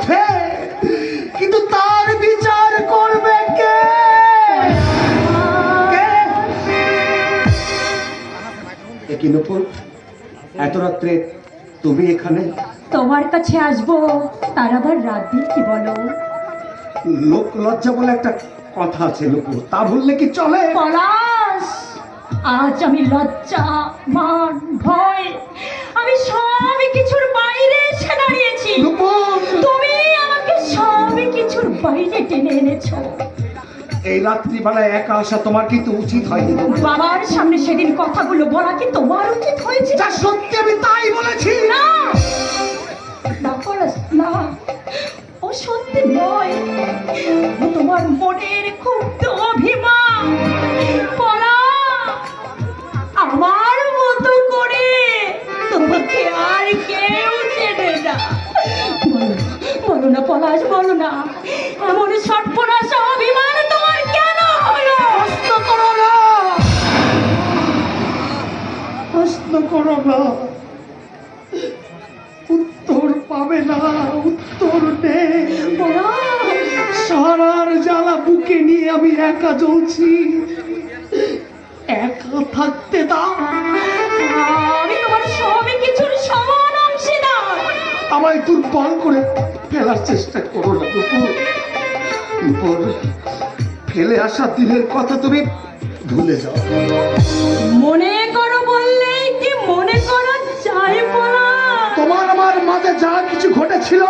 বিরুদ্ধে কিন্তু তার বিচার করবে কে? কে? নুপুর? এত রাত্রে তুমি এখানে? তোমার কাছে আসব তার আবার রাত দিন কি বলো? লোক লজ্জা বলে একটা কথা আছে নুপুর তা বললে কি চলে? পলাশ আজ আমি লজ্জা মান ভয় টেনে এনেছো এই রাত্রিবেলায় একা আসা তোমার কিন্তু উচিত হয়নি। বাবার সামনে সেদিন কথাগুলো বলা কি তোমার উচিত হয়েছে? যা সত্যি আমি তাই বলেছি। না! না পলাশ না। ও সত্যি নয়। ও তোমার মনের ক্ষুব্ধ অভিমান। পলা আমার মতো করে তোমাকে আর কেউ চেনে না। বলো না পলাশ বলো না। সর্বনাশ অভিমান তোমার কেন হলো? প্রশ্ন করো না। প্রশ্ন করো না। উত্তর পাবে না উত্তর নেই সারার জ্বালা বুকে নিয়ে আমি একা জ্বলছি। একা থাকতে দাও। আমি তোমার সবই কিছুর সমান অংশীদার। আমায় দুর্বল করে ফেলার চেষ্টা করো না নুপুর ফেলে আসা দিনের কথা তুমি ভুলে যাও। মনে করো বললেই কি মনে করো চাই তোমার আমার মাঝে যা কিছু ঘটেছিল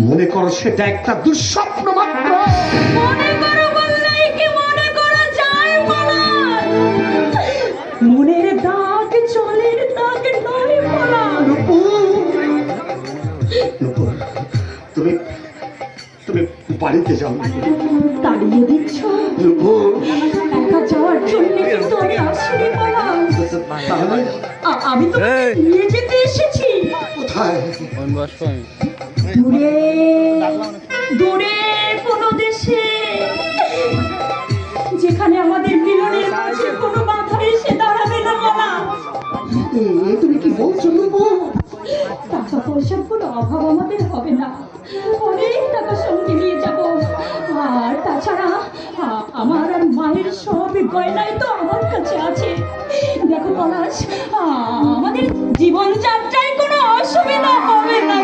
মনে করো সেটা একটা দুঃস্বপ্ন মাত্র। মনে করো বাড়িতে চাও তাড়িয়ে দিচ্ছ? একা যাওয়ার জন্য কিন্তু আমি আসিনি তাহলে? আমি তো নিয়ে যেতে এসেছি। কোথায়? কোন বসবো দূরে দূরে কোনো দেশে যেখানে আমাদের মিলনের মাঝে কোনো সব গয়নাই তো, আমার কাছে আছে। দেখো পলাশ, আমাদের জীবনযাত্রায় কোনো অসুবিধা হবে না।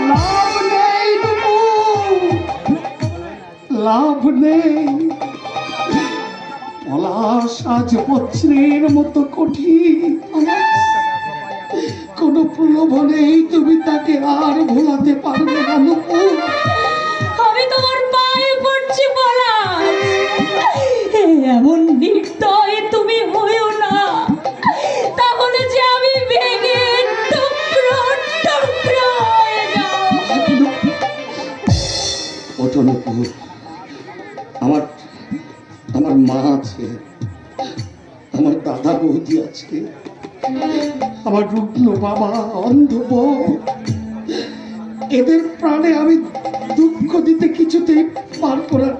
লাভ নেই পলাশ, আজ বজ্রের মতো কঠিন। কোন প্রলোভনেই তুমি তাকে আর ভোলাতে পারবে ওঠো নুপুর আমার আমার মা আছে আমার দাদা বৌদি আছে আমার রুগ্ন বাবা অন্ধ এদের প্রাণে আমি দুঃখ দিতে কিছুতেই পারব না।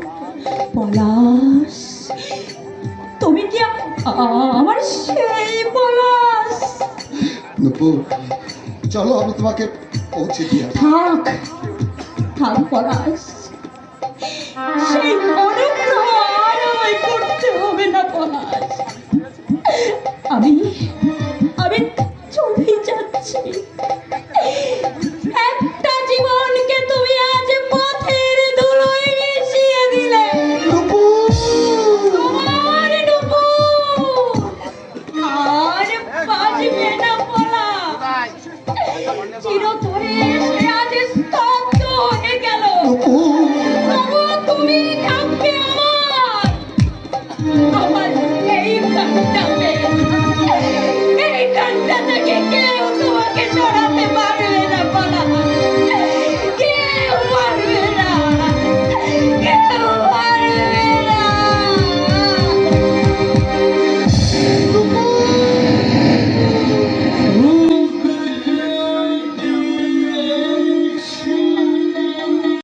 পলাশ তুমি কি আমার সেই পলাশ? নুপুর চলো আমি তোমাকে পৌঁছে দিয়ে। থাক থাক পলাশ। সেই অনুগ্রহ আর আমায় করতে হবে না পলাশ আমি